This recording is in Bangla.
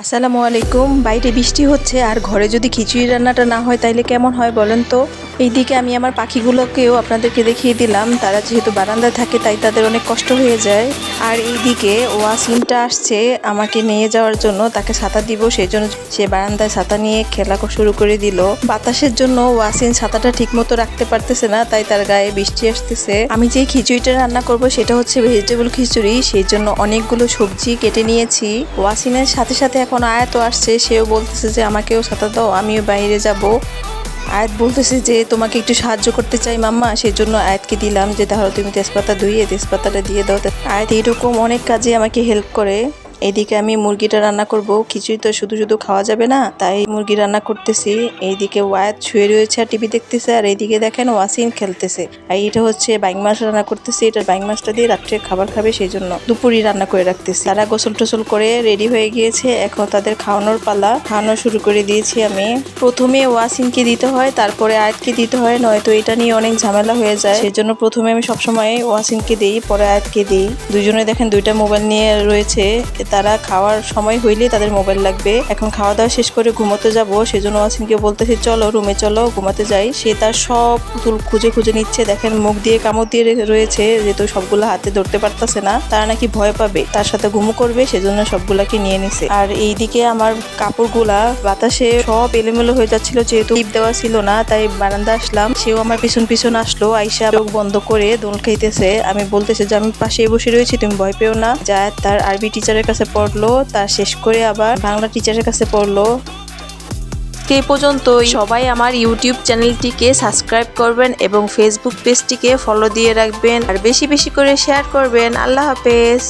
আসসালামু আলাইকুম। বাইরে বৃষ্টি হচ্ছে আর ঘরে যদি খিচুড়ি রান্নাটা না হয় তাইলে কেমন হয় বলেন তো? এইদিকে আমি আমার পাখিগুলোকেও আপনাদেরকে দেখিয়ে দিলাম। তারা যেহেতু বারান্দায় থাকে, তাই তাদের অনেক কষ্ট হয়ে যায়। আর এইদিকে ওয়াসিনটা আসছে আমাকে নিয়ে যাওয়ার জন্য। তাকে ছাতা দিব সেই জন্য সে বারান্দায় ছাতা নিয়ে খেলা শুরু করে দিল। বাতাসের জন্য ওয়াসিন ছাতাটা ঠিক মতো রাখতে পারতেছে না, তাই তার গায়ে বৃষ্টি আসতেছে। আমি যে খিচুড়িটা রান্না করব, সেটা হচ্ছে ভেজিটেবল খিচুড়ি। সেই জন্য অনেকগুলো সবজি কেটে নিয়েছি। ওয়াসিনের সাথে সাথে এখন আয়াতও আসছে। সেও বলতেছে যে, আমাকেও ছাতা দাও, আমিও বাইরে যাব। আয়াত বলতেছে যে, তোমাকে একটু সাহায্য করতে চাই মাম্মা সেই জন্য আয়াতকে দিলাম যে, তাহলে তুমি তেজপাতা ধুয়ে, তেজপাতাটা দিয়ে দাও। আয়াত এরকম অনেক কাজে আমাকে হেল্প করে। এইদিকে আমি মুরগিটা রান্না করব। খিচুড়ি তো শুধু শুধু খাওয়া যাবে না, তাই মুরগি রান্না করতেছি। এইদিকে ওয়াত শুয়ে রয়েছে আর টিভি দেখতেছে, আর এইদিকে দেখেন ওয়াসিন খেলতেছে। আর এটা হচ্ছে বাইং মাছ রান্না করতেছি, এটা বাইং মাছটা দিয়ে রাত্রে খাবার খাবে সেই জন্য দুপুরই রান্না করে রাখতেছি। তারা গোসল টোসল করে রেডি হয়ে গিয়েছে, এখন তাদের খাওয়ানোর পালা। খাওয়ানো শুরু করে দিয়েছি আমি। প্রথমে ওয়াসিনকে দিতে হয়, তারপরে আয়াতকে দিতে হয়, নয়তো এটা নিয়ে অনেক ঝামেলা হয়ে যায়। সেজন্য প্রথমে আমি সবসময় ওয়াসিনকে দিই, পরে আয়াতকে দিই। দুজনে দেখেন দুইটা মোবাইল নিয়ে রয়েছে তারা খাওয়ার সময় হইলেই তাদের মোবাইল লাগবে। এখন খাওয়া দাওয়া শেষ করে ঘুমোতে যাব। সেজন্য ওয়াসিনকে বলতেছি, চলো, রুমে চলো, ঘুমাতে যাই। সে তার সব পুতুল খুঁজে খুঁজে নিচ্ছে। দেখেন, মুখ দিয়ে কামড় দিয়ে রয়েছে, যেহেতু সবগুলো হাতে ধরতে পারতেছে না। তারা নাকি ভয় পাবে। তার সাথে ঘুমো করবে, সেজন্য সবগুলাকে নিয়ে নিছে। আর এইদিকে আমার কাপড়গুলা, বাতাসে সব এলোমেলো হয়ে যাচ্ছিল, যেহেতু টিপ দেওয়া ছিল না, তাই বারান্দা আসলাম। সেও আমার পিছন পিছন আসলো, আইসা চোখ বন্ধ করে দোল খাইতেছে। আমি বলতেছে যে, আমি পাশে বসে রয়েছি, তুমি ভয় পেও না। যা তার আরবি টিচারের কাছে পড়ল তার শেষ করে আবার বাংলা টিচারের কাছে পড়ল। এই পর্যন্তই। সবাই আমার ইউটিউব চ্যানেলটিকে সাবস্ক্রাইব করবেন এবং ফেসবুক পেজটিকে ফলো দিয়ে রাখবেন। আর বেশি বেশি করে শেয়ার করবেন। আল্লাহ হাফেজ।